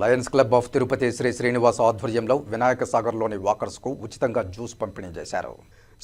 Lions Club of Tirupati Sri Srinivasa ఆధ్వర్యంలో వినాయక సాగర్లోని వాకర్స్కు ఉచితంగా juice పంపిణీ చేశారు.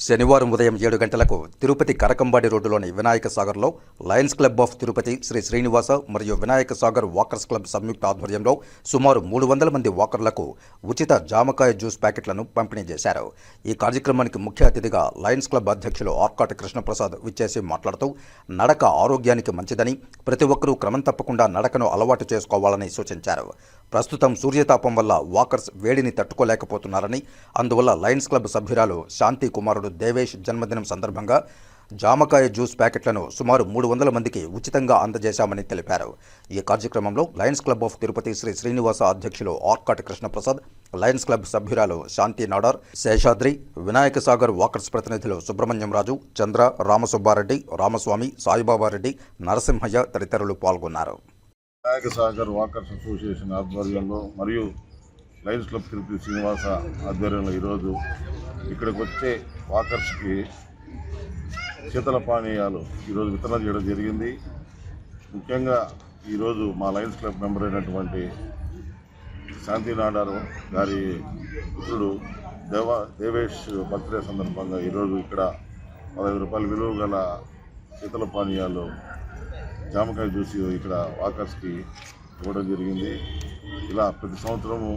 శనివారం ఉదయం ఏడు గంటలకు తిరుపతి కరకంబాడి రోడ్డులోని వినాయక సాగర్లో Lions Club of Tirupati Sri Srinivasa మరియు వినాయక సాగర్ వాకర్స్ క్లబ్ సంయుక్త ఆధ్వర్యంలో సుమారు మూడు వందల మంది వాకర్లకు ఉచిత జామకాయ జ్యూస్ ప్యాకెట్లను పంపిణీ చేశారు. ఈ కార్యక్రమానికి ముఖ్య అతిథిగా లయన్స్ క్లబ్ అధ్యక్షులు ఆర్కాటి కృష్ణప్రసాద్ విచ్చేసి మాట్లాడుతూ నడక ఆరోగ్యానికి మంచిదని ప్రతి ఒక్కరూ క్రమం తప్పకుండా నడకను అలవాటు చేసుకోవాలని సూచించారు. ప్రస్తుతం సూర్యతాపం వల్ల వాకర్స్ వేడిని తట్టుకోలేకపోతున్నారని అందువల్ల లయన్స్ క్లబ్ సభ్యురాలు శాంతి కుమారుడు దేవేష్ జన్మదినం సందర్భంగా జామకాయ జ్యూస్ ప్యాకెట్లను సుమారు మూడు వందల మందికి ఉచితంగా అందజేశామని తెలిపారు. ఈ కార్యక్రమంలో Lions Club of Tirupati Sri Srinivasa అధ్యక్షులు ఆర్కాట్ కృష్ణప్రసాద్ లయన్స్ క్లబ్ సభ్యురాలు శాంతి నాడార్ శేషాద్రి వినాయక సాగర్ వాకర్స్ ప్రతినిధులు సుబ్రహ్మణ్యం రాజు చంద్ర రామసుబ్బారెడ్డి రామస్వామి సాయిబాబారెడ్డి నరసింహయ్య తదితరులు పాల్గొన్నారు. వినాయక సాగర్ వాకర్స్ అసోసియేషన్ ఆధ్వర్యంలో మరియు లయన్స్ క్లబ్ తిరుపతి శ్రీనివాస ఆధ్వర్యంలో ఈరోజు ఇక్కడికి వచ్చే వాకర్స్కి శీతల పానీయాలు ఈరోజు వితరణ చేయడం జరిగింది. ముఖ్యంగా ఈరోజు మా లయన్స్ క్లబ్ మెంబర్ అయినటువంటి శాంతి నాడారు గారి పుత్రుడు దేవ దేవేష్ బర్త్డే సందర్భంగా ఈరోజు ఇక్కడ పదహైదు రూపాయల విలువ గల శీతల పానీయాలు జామకాయ జ్యూస్ ఇక్కడ వాకర్స్కి ఇవ్వడం జరిగింది. ఇలా ప్రతి సంవత్సరము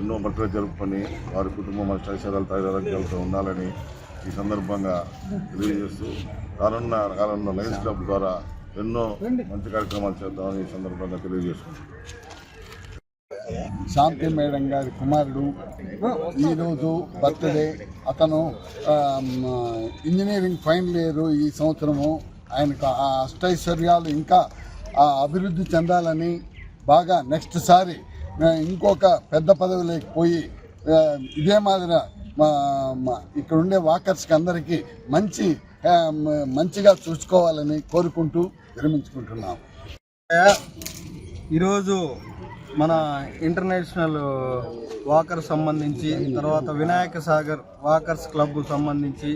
ఎన్నో బట్టలు జరుపుకొని వారి కుటుంబం అష్టైశ్వర్యాలు ఆరోగ్యాలతో ఉండాలని ఈ సందర్భంగా తెలియజేస్తూ రానున్న కాలంలో లయన్స్ క్లబ్ ద్వారా ఎన్నో మంచి కార్యక్రమాలు చేద్దామని ఈ సందర్భంగా తెలియజేస్తున్నాను. శాంతి మేడం గారి కుమారుడు. ఈరోజు బర్త్డే. అతను ఇంజనీరింగ్ ఫైనల్ ఇయర్ ఈ సంవత్సరము. ఆయనకు ఆ అష్టైశ్వర్యాలు ఇంకా ఆ అభివృద్ధి చెందాలని బాగా నెక్స్ట్ సారి ఇంకొక పెద్ద పదవిలోకి పోయి ఇదే మాదిరి మా ఇక్కడ ఉండే వాకర్స్కి అందరికీ మంచి మంచిగా చూసుకోవాలని కోరుకుంటూ విరమించుకుంటున్నాం. ఈరోజు మన ఇంటర్నేషనల్ వాకర్ సంబంధించి తర్వాత వినాయక సాగర్ వాకర్స్ క్లబ్ సంబంధించి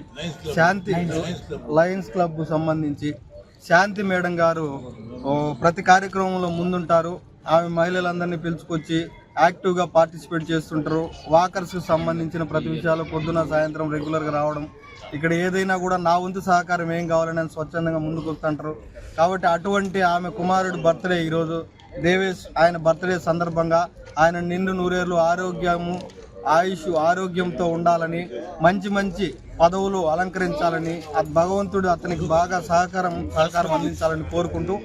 శాంతి లయన్స్ క్లబ్ సంబంధించి శాంతి మేడం గారు ప్రతి కార్యక్రమంలో ముందుంటారు. ఆమె మహిళలందరినీ పిలుచుకొచ్చి యాక్టివ్గా పార్టిసిపేట్ చేస్తుంటారు. వాకర్స్కి సంబంధించిన ప్రతి విషయాలు పొద్దున సాయంత్రం రెగ్యులర్గా రావడం. ఇక్కడ ఏదైనా కూడా నా వంతు సహకారం ఏం కావాలని నేను స్వచ్ఛందంగా ముందుకు వస్తుంటారు కాబట్టి అటువంటి ఆమె కుమారుడు బర్త్డే ఈరోజు. దేవేష్ ఆయన బర్త్డే సందర్భంగా ఆయన నిండు నూరేళ్ళు ఆరోగ్యము ఆయుష్ ఆరోగ్యంతో ఉండాలని మంచి మంచి పదవులు అలంకరించాలని భగవంతుడు అతనికి బాగా సహకారం సహకారం అందించాలని కోరుకుంటూ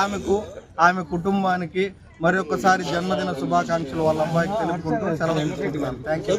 ఆమెకు ఆమె కుటుంబానికి మరొకసారి జన్మదిన శుభాకాంక్షలు వాళ్ళ అబ్బాయికి తెలుపుకుంటూ సెలవు తీసుకుంటున్నాను. Thank you